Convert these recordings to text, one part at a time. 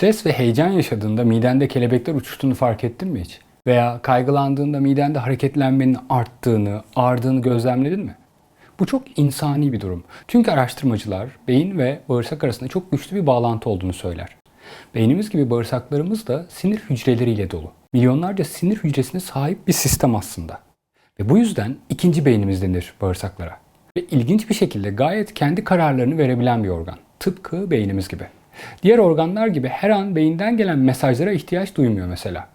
Stres ve heyecan yaşadığında midende kelebekler uçuştuğunu fark ettin mi hiç? Veya kaygılandığında midende hareketlenmenin arttığını, ağrıdığını gözlemledin mi? Bu çok insani bir durum. Çünkü araştırmacılar beyin ve bağırsak arasında çok güçlü bir bağlantı olduğunu söyler. Beynimiz gibi bağırsaklarımız da sinir hücreleriyle dolu. Milyonlarca sinir hücresine sahip bir sistem aslında. Ve bu yüzden ikinci beynimiz denir bağırsaklara. Ve ilginç bir şekilde gayet kendi kararlarını verebilen bir organ. Tıpkı beynimiz gibi. Diğer organlar gibi her an beyinden gelen mesajlara ihtiyaç duymuyor mesela.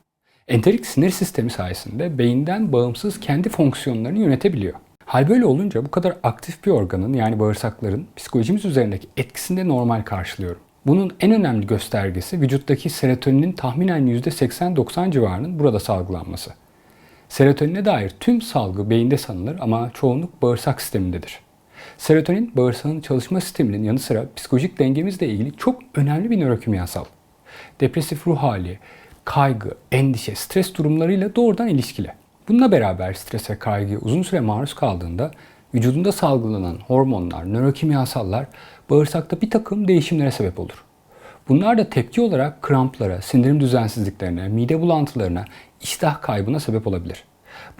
Enterik sinir sistemi sayesinde beyinden bağımsız kendi fonksiyonlarını yönetebiliyor. Hal böyle olunca bu kadar aktif bir organın yani bağırsakların psikolojimiz üzerindeki etkisini de normal karşılıyorum. Bunun en önemli göstergesi vücuttaki serotoninin tahminen %80-90 civarının burada salgılanması. Serotonine dair tüm salgı beyinde sanılır ama çoğunluk bağırsak sistemindedir. Serotonin bağırsağın çalışma sisteminin yanı sıra psikolojik dengemizle ilgili çok önemli bir nörokimyasal. Depresif ruh hali, kaygı, endişe, stres durumlarıyla doğrudan ilişkili. Bununla beraber stres ve kaygıya uzun süre maruz kaldığında vücudunda salgılanan hormonlar, nörokimyasallar bağırsakta bir takım değişimlere sebep olur. Bunlar da tepki olarak kramplara, sindirim düzensizliklerine, mide bulantılarına, iştah kaybına sebep olabilir.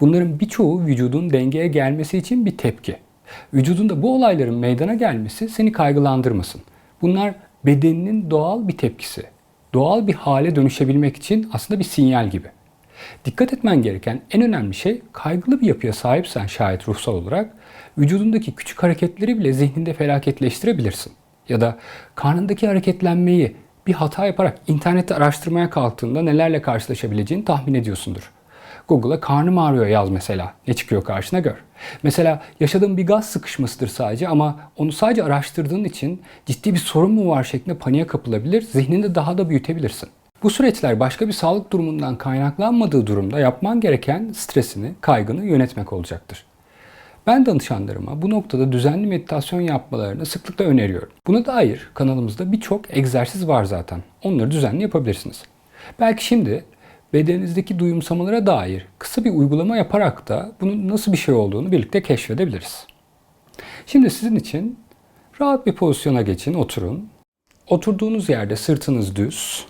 Bunların birçoğu vücudun dengeye gelmesi için bir tepki. Vücudunda bu olayların meydana gelmesi seni kaygılandırmasın. Bunlar bedeninin doğal bir tepkisi. Doğal bir hale dönüşebilmek için aslında bir sinyal gibi. Dikkat etmen gereken en önemli şey kaygılı bir yapıya sahipsen şayet ruhsal olarak vücudundaki küçük hareketleri bile zihninde felaketleştirebilirsin. Ya da karnındaki hareketlenmeyi bir hata yaparak internette araştırmaya kalktığında nelerle karşılaşabileceğini tahmin ediyorsundur. Google'a karnım ağrıyor yaz mesela. Ne çıkıyor karşına gör. Mesela yaşadığın bir gaz sıkışmasıdır sadece ama onu sadece araştırdığın için ciddi bir sorun mu var şeklinde paniğe kapılabilir, zihninde daha da büyütebilirsin. Bu süreçler başka bir sağlık durumundan kaynaklanmadığı durumda yapman gereken stresini, kaygını yönetmek olacaktır. Ben danışanlarıma bu noktada düzenli meditasyon yapmalarını sıklıkla öneriyorum. Buna dair kanalımızda birçok egzersiz var zaten. Onları düzenli yapabilirsiniz. Belki şimdi bedeninizdeki duyumsamalara dair kısa bir uygulama yaparak da bunun nasıl bir şey olduğunu birlikte keşfedebiliriz. Şimdi sizin için rahat bir pozisyona geçin, oturun. Oturduğunuz yerde sırtınız düz.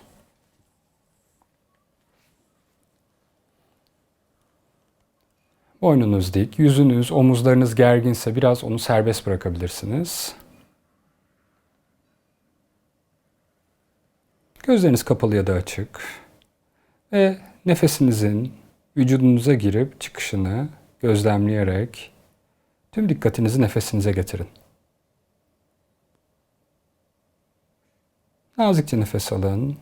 Boynunuz dik, yüzünüz, omuzlarınız gerginse biraz onu serbest bırakabilirsiniz. Gözleriniz kapalı ya da açık. Ve nefesinizin vücudunuza girip çıkışını gözlemleyerek tüm dikkatinizi nefesinize getirin. Nazikçe nefes alın.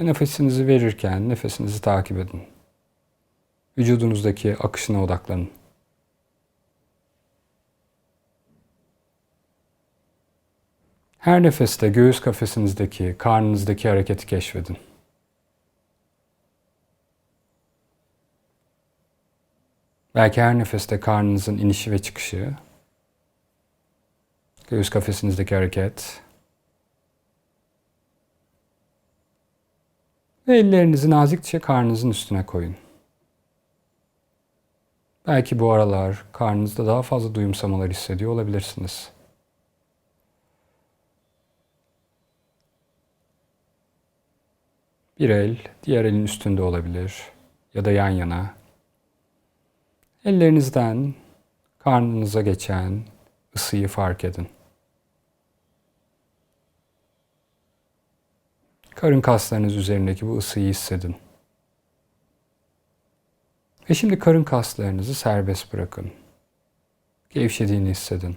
Ve nefesinizi verirken nefesinizi takip edin. Vücudunuzdaki akışına odaklanın. Her nefeste göğüs kafesinizdeki, karnınızdaki hareketi keşfedin. Belki her nefeste karnınızın inişi ve çıkışı, göğüs kafesinizdeki hareket ve ellerinizi nazikçe karnınızın üstüne koyun. Belki bu aralar karnınızda daha fazla duyumsamalar hissediyor olabilirsiniz. Bir el diğer elin üstünde olabilir ya da yan yana. Ellerinizden karnınıza geçen ısıyı fark edin. Karın kaslarınız üzerindeki bu ısıyı hissedin. Ve şimdi karın kaslarınızı serbest bırakın. Gevşediğini hissedin.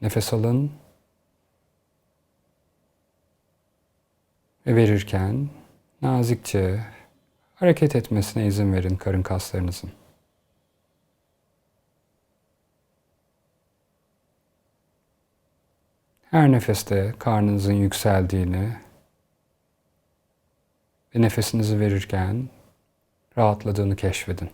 Nefes alın. Ve verirken nazikçe hareket etmesine izin verin karın kaslarınızın. Her nefeste karnınızın yükseldiğini ve nefesinizi verirken rahatladığını keşfedin.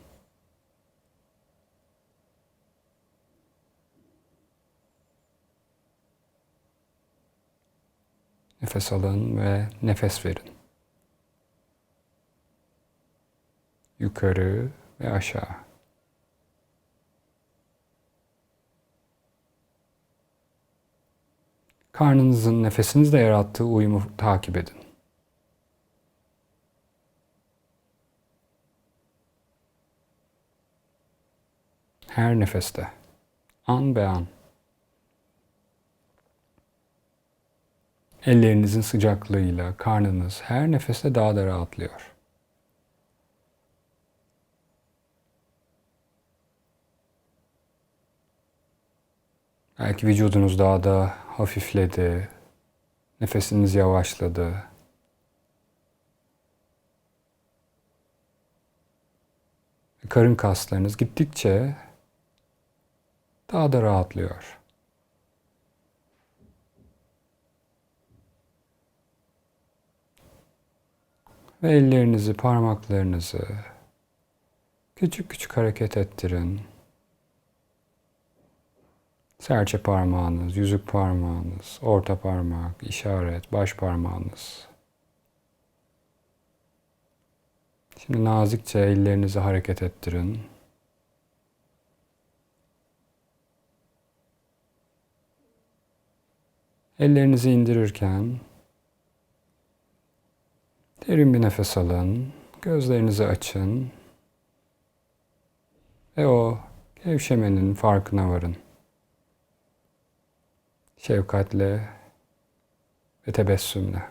Nefes alın ve nefes verin. Yukarı ve aşağı. Karnınızın nefesinizle yarattığı uyumu takip edin. Her nefeste, an be an. Ellerinizin sıcaklığıyla karnınız her nefeste daha da rahatlıyor. Belki vücudunuz daha da hafifledi, nefesiniz yavaşladı. Karın kaslarınız gittikçe daha da rahatlıyor. Ve ellerinizi, parmaklarınızı küçük küçük hareket ettirin. Serçe parmağınız, yüzük parmağınız, orta parmak, işaret, baş parmağınız. Şimdi nazikçe ellerinizi hareket ettirin. Ellerinizi indirirken derin bir nefes alın. Gözlerinizi açın. Ve o gevşemenin farkına varın. Şefkatle ve tebessümle.